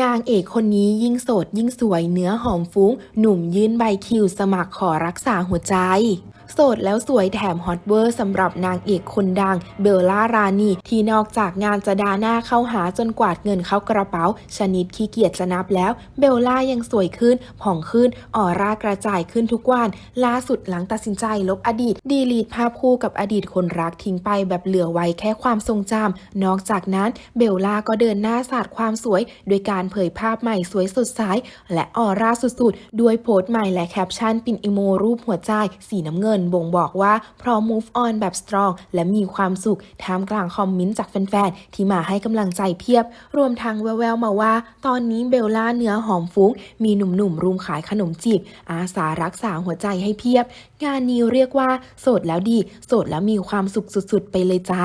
นางเอกคนนี้ยิ่งโสดยิ่งสวยเนื้อหอมฟุ้ง หนุ่มยื่นใบคิวสมัครขอรักษาหัวใจ โสดแล้วสวยแถมฮอตเวอร์สำหรับนางเอกคนดังเบลล่ารานีที่นอกจากงานจะดาหน้าเข้าหาจนกวาดเงินเข้ากระเป๋า ชนิดขี้เกียจจะนับแล้วเบลล่ายังสวยขึ้นผ่องขึ้นออร่ากระจายขึ้นทุกวัน ล่าสุดหลังตัดสินใจลบอดีต ดีลีทภาพคู่กับอดีตคนรักทิ้งไปแบบเหลือไว้แค่ความทรงจำนอกจากนั้นเบลล่าก็เดินหน้าสาดความสวย โดยการเผยภาพใหม่สวยสดใสและออร่าสุดๆด้วยโพสต์ใหม่และแคปชั่นปินอีโมรูปหัวใจสีน้ำเงินบ่งบอกว่าพร้อม move on แบบ strong และมีความสุขท่ามกลางคอมเมนต์จากแฟนๆ ที่มาให้กำลังใจเพียบ รวมทั้งแววๆมาว่า ตอนนี้เบลล่าเนื้อหอมฟุ้ง มีหนุ่มๆรุมขายขนมจีบ อาสารักษาหัวใจให้เพียบ งานนี้เรียกว่า โสดแล้วดี โสดแล้วมีความสุขสุดๆ ไปเลยจ้า